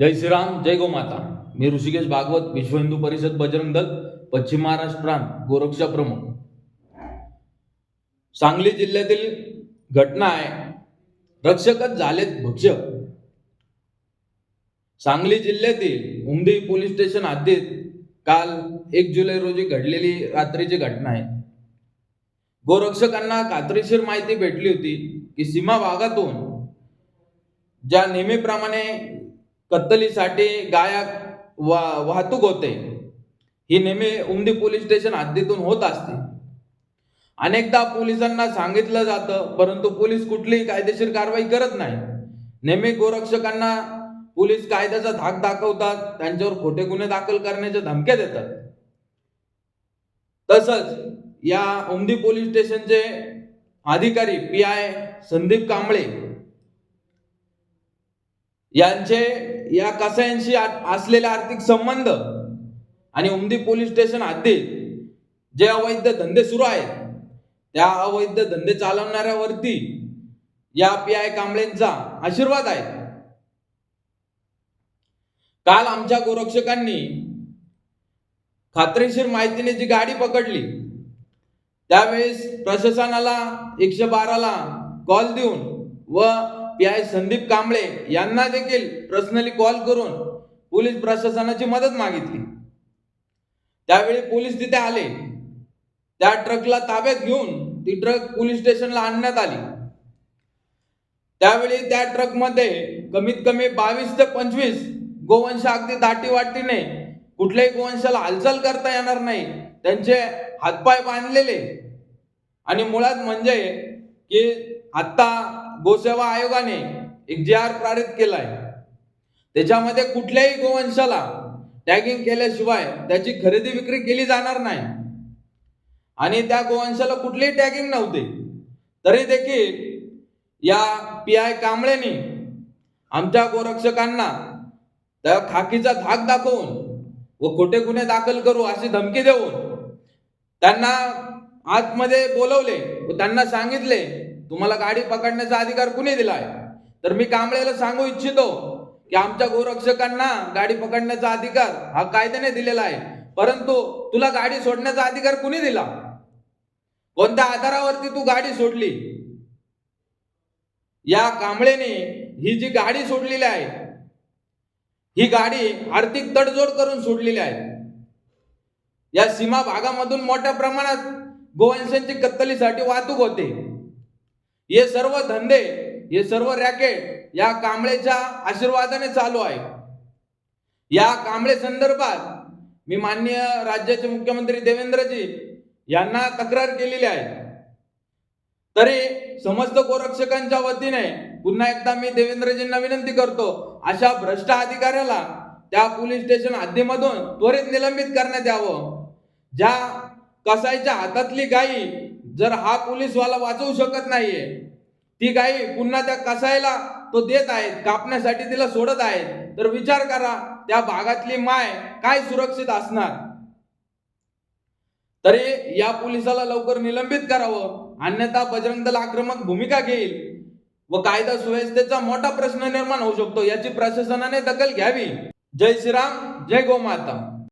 जय श्रीराम जय गोमाता. मी ऋषिकेश भागवत विश्व हिंदू परिषद बजरंग दल पश्चिम महाराष्ट्र प्रांत गोरक्षा प्रमुख. सांगली जिल्ह्यातील घटना आहे. रक्षकच झालेत भक्षक सांगली जिल्ह्यातील उमदी पोलीस स्टेशन हद्दीत काल एक जुलै रोजी घडलेली रात्रीची घटना आहे. गोरक्षकांना खात्रीशीर माहिती भेटली होती की सीमा भागातून ज्या नेहमीप्रमाणे कत्तलीसाठी गाया वा वाहतूक होते. ही नेहमी उमदी पोलीस स्टेशन हद्दीतून होत असते. अनेकदा पोलिसांना सांगितलं जातं परंतु पोलीस कुठलीही कायदेशीर कारवाई करत नाही. नेहमी गोरक्षकांना पोलीस कायद्याचा धाक दाखवतात त्यांच्यावर खोटे गुन्हे दाखल करण्याच्या धमक्या देतात. तसंच या उमदी पोलीस स्टेशनचे अधिकारी पी आय संदीप कांबळे यांचे या कसायांशी असलेला असलेले आर्थिक संबंध आणि उमदी पोलीस स्टेशन हद्दीत जे अवैध धंदे सुरू आहेत त्या अवैध धंदे चालवणाऱ्यावरती या पी आय कांबळेंचा आशीर्वाद आहे. काल आमच्या गोरक्षकांनी खात्रीशीर माहितीने जी गाडी पकडली त्यावेळेस प्रशासनाला एकशे बाराला कॉल देऊन व पी आय संदीप कांबळे यांना देखील पर्सनली कॉल करून पोलीस प्रशासनाची मदत मागितली. त्यावेळी पोलीस तिथे आले. त्या ट्रकला ताब्यात घेऊन ती ट्रक पोलीस स्टेशनला आणण्यात आली. त्यावेळी त्या ट्रकमध्ये कमीत कमी बावीस ते पंचवीस गोवंश अगदी दाटी वाटीने कुठल्याही गोवंशाला हालचाल करता येणार नाही. त्यांचे हातपाय बांधलेले. आणि मुळात म्हणजे की आत्ता गोसेवा आयोगाने एक जे आर पारित केलाय. त्याच्यामध्ये कुठल्याही गोवंशाला टॅगिंग केल्याशिवाय त्याची खरेदी विक्री केली जाणार नाही. आणि त्या गोवंशाला कुठलीही टॅगिंग नव्हते. तरी देखील या पी आय कांबळेनी आमच्या गोरक्षकांना त्या खाकीचा धाक दाखवून व खोटे गुन्हे दाखल करू अशी धमकी देऊन त्यांना आतमध्ये बोलवले व त्यांना सांगितले तुम्हाला गाडी पकडण्याचा अधिकार कुणी दिलाय? तर मी कांबळेला सांगू इच्छितो की आमच्या गोरक्षकांना गाडी पकडण्याचा अधिकार हा कायद्याने दिलेला आहे. परंतु तुला गाडी सोडण्याचा अधिकार कुणी दिला? कोणत्या आधारावरती तू गाडी सोडली? या कांबळेने ही जी गाडी सोडलेली आहे ही गाडी आर्थिक तडजोड करून सोडलेली आहे. या सीमा भागामधून मोठ्या प्रमाणात गोवंशांची कत्तलीसाठी वाहतूक होते. हे सर्व धंदे हे सर्व रॅकेट या कांबळेच्या आशीर्वादाने चालू आहे. या कांबळे संदर्भात मी माननीय राज्याचे मुख्यमंत्री देवेंद्रजी यांना तक्रार केलेली आहे. तरी समस्त गोरक्षकांच्या वतीने पुन्हा एकदा मी देवेंद्रजींना विनंती करतो अशा भ्रष्ट अधिकाऱ्याला त्या पोलीस स्टेशन हद्दीमधून त्वरित निलंबित करण्यात यावं. ज्या कसाईच्या हातातली गाई जर हा पोलीसवाला वाचवू शकत नाहीये ती गाई पुन्हा त्या कसायला तो देत आहेत कापण्यासाठी तिला सोडत आहेत तर विचार करा त्या भागातली माय काय सुरक्षित असणार? तरी या पोलिसाला लवकर निलंबित करावं अन्यथा बजरंग दल आक्रमक भूमिका घेईल व कायदा सुव्यवस्थेचा मोठा प्रश्न निर्माण होऊ शकतो याची प्रशासनाने दखल घ्यावी. जय श्रीराम जय गोमाता.